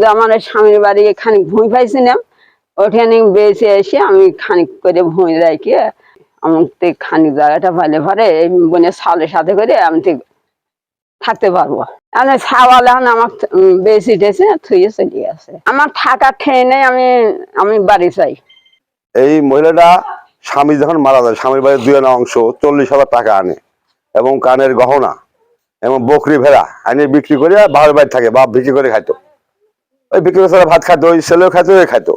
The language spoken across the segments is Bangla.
যে আমার স্বামীর বাড়ি খানিক ভূমি পাইছিলাম। ওখানে বেঁচে এসে আমি খানিক করে ভূমি রাখি আমার তো খানিক জায়গাটা পাইলে পরে বোনের সালের সাথে করে আমি তো থাকতে পারব। আমি ছাওয়াল এখন আমার বেশি টেসে থুয়ে চলে গেছে। আমার থাকার ঠেয়ে নেই, আমি আমি বাড়ি চাই এই মহিলাটা স্বামী যখন মারা যায়, স্বামীর বাড়ির দুই আনা অংশ, চল্লিশ হাজার টাকা আনে এবং কানের গহনা এবং বকরি ভেড়া আনে বিক্রি করে বাবার বাড়ি থাকে, বাপ বিক্রি করে খাইতো। ওই বিক্রি করে ভাত খাইতো, ওই ছেলেও খাইতো ওই খাইতো।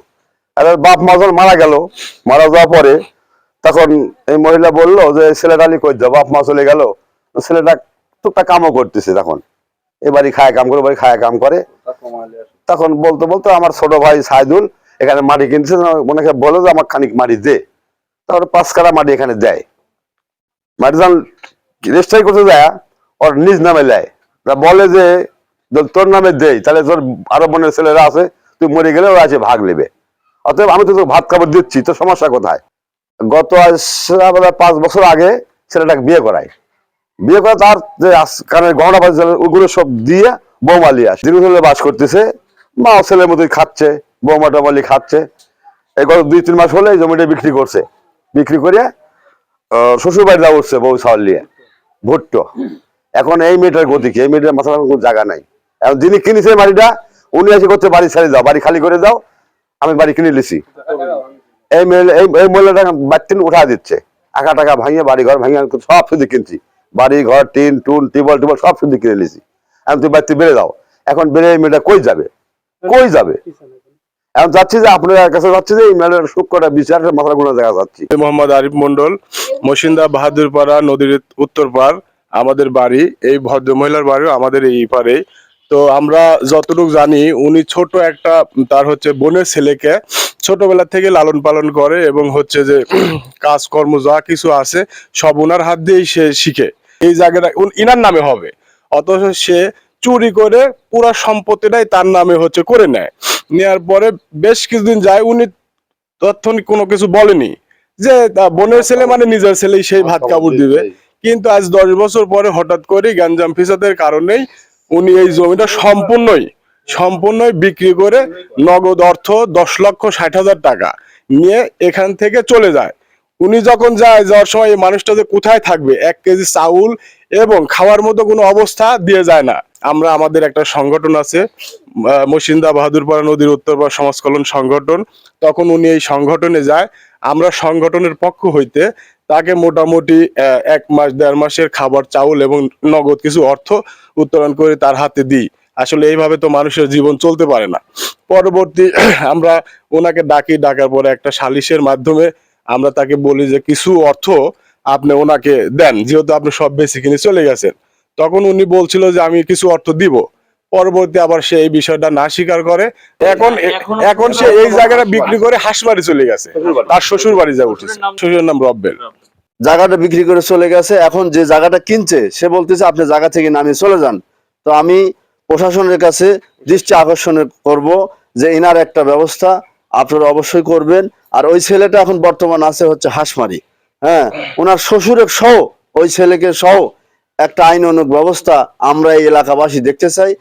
আর বাপ মা মারা গেল, মারা যাওয়ার পরে তখন এই মহিলা বলল যে ছেলেটা আলি কই যাও বাপ মা চলে গেল। ছেলেটা টুকটা কামও করতেছে তখন। এবারই খায় কাম করে, বাড়ি খায় কাম করে। তখন বলতে বলতে আমার ছোট ভাই সাইদুল এখানে মাটি কিনছে ওনাকে বলে যে আমার খানিক মাটি দে। তারপরে পাঁচ কাটা মাটি এখানে দেয়। মাটি যখন রেজিস্ট্রাই করতে যায়, ওর নিজ নামে তা বলে যে তোর নামে দেই, তাহলে তোর আরও বোনের ছেলেরা আছে, তুই মরে গেলে ওরা আছে, ভাগ নেবে। অতএব আমি তো ভাত খাবার দিচ্ছি, তোর সমস্যা কোথায়? গত পাঁচ বছর আগে ছেলেটাকে বিয়ে করায় বিয়ে করে তার যে আস- কানের গহনা বাজছে ওগুলো সব দিয়ে বৌমালি আসে। দীর্ঘ ধরে বাস করতেছে, মা ও ছেলের মতোই খাচ্ছে, বৌমা টমালি খাচ্ছে। এই গত দুই, তিন মাস হলে জমিটা বিক্রি করছে। বিক্রি করে শ্বশুর বাড়ি যাওয়া উঠছে বউ চাউল নিয়ে, ভুট্টো। এখন এই মেয়েটার গতি কি? এই মেয়েটার মাথার কোনো জায়গা নাই। যিনি কিনেছে বাড়িটা, উনি এসে করছে, বাড়ি ছেড়ে দাও, বাড়ি খালি করে দাও, আমি বাড়ি কিনে লিছি এই এই মহিলাটা বাড়িতে উঠা দিচ্ছে। আঁকা টাকা ভাঙিয়ে বাড়ি ঘর ভাঙিয়ে সব শুধু কিনছি। বাড়ি ঘর, টিন টুন টিবল টিবল সব শুধু কিনে নিয়েছি এখন তুই বাড়িতে বেড়ে দাও। এখন বেড়ে এই মেয়েটা কই যাবে? কই যাবে? এখন যাচ্ছি যে আপনার কাছে যাচ্ছি যে এই মেয়েটার করা বিচার মাথার কোনো জায়গা যাচ্ছি। মোহাম্মদ আরিফ মন্ডল মসিন্দা বাহাদুরপাড়া, নদীর উত্তর পার আমাদের বাড়ি, এই ভদ্র মহিলার বাড়িও আমাদের এই পারে তো আমরা যতটুকু জানি উনি ছোট একটা তার হচ্ছে বোনের ছেলেকে ছোটবেলা থেকে লালন পালন করে এবং হচ্ছে যে কাজকর্ম যা কিছু আছে সব ওনার হাত দিয়েই সে শিখে। এই জায়গাটা ইনার নামে হবে। অথচ সে চুরি করে পুরা সম্পত্তিটাই তার নামে হচ্ছে করে নেয়। নেয়ার পরে বেশ কিছুদিন যায় উনি তৎক্ষণিক কোনো কিছু বলেনি। যে বোনের ছেলে মানে নিজের ছেলেই সেই ভাত কাপড় দিবে। কিন্তু আজ দশ বছর পরে হঠাৎ করে গ্যাঞ্জাম ফিসাদের কারণেই উনি এই জমিটা সম্পূর্ণই সম্পূর্ণই বিক্রি করে নগদ অর্থ দশ লক্ষ ষাট হাজার টাকা নিয়ে এখান থেকে চলে যায়। উনি যখন যায়, যাওয়ার সময় এই মানুষটা যে কোথায় থাকবে, এক কেজি চাউল এবং খাওয়ার মতো কোনো অবস্থা দিয়ে যায় না। আমরা আমাদের একটা সংগঠন আছে মসিন্দা বাহাদুরপাড়া নদীর উত্তরপাড়া সমাজ কল্যাণ সংগঠন। তখন উনি এই সংগঠনে যায় আমরা সংগঠনের পক্ষ হইতে তাকে মোটামুটি এক মাস, দেড় মাসের খাবার, চাউল এবং নগদ কিছু অর্থ উত্তোলন করে তার হাতে দিই। আসলে এইভাবে তো মানুষের জীবন চলতে পারে না। পরবর্তী আমরা ওনাকে ডাকি, ডাকার পরে একটা সালিশের মাধ্যমে আমরা তাকে বলি যে, কিছু অর্থ আপনি ওনাকে দেন, যেহেতু আপনি সব বেশি কিনে চলে গেছেন। তখন উনি বলছিল যে, আমি কিছু অর্থ দিব। পরবর্তী আবার সে এই বিষয়টা না স্বীকার করে এখন এখন সে এই জায়গাটা বিক্রি করে হাসবাড়ি চলে গেছে। তার শ্বশুর বাড়ি যা উঠেছে। শ্বশুরের নাম রব্বেল। জায়গাটা বিক্রি করে চলে গেছে এখন যে জায়গাটা কিনছে সে বলতেছে আপনি জায়গা থেকে নামিয়ে চলে যান। তো আমি প্রশাসনের কাছে দৃষ্টি আকর্ষণ করব যে ইনার একটা ব্যবস্থা আপনারা অবশ্যই করবেন। আর ওই ছেলেটা এখন বর্তমান আছে হচ্ছে হাঁসমারি। হ্যাঁ ওনার শ্বশুরের সহ ওই ছেলেকে সহ একটা আইন অনুক ব্যবস্থা আমরা এই এলাকাবাসী দেখতে চাই।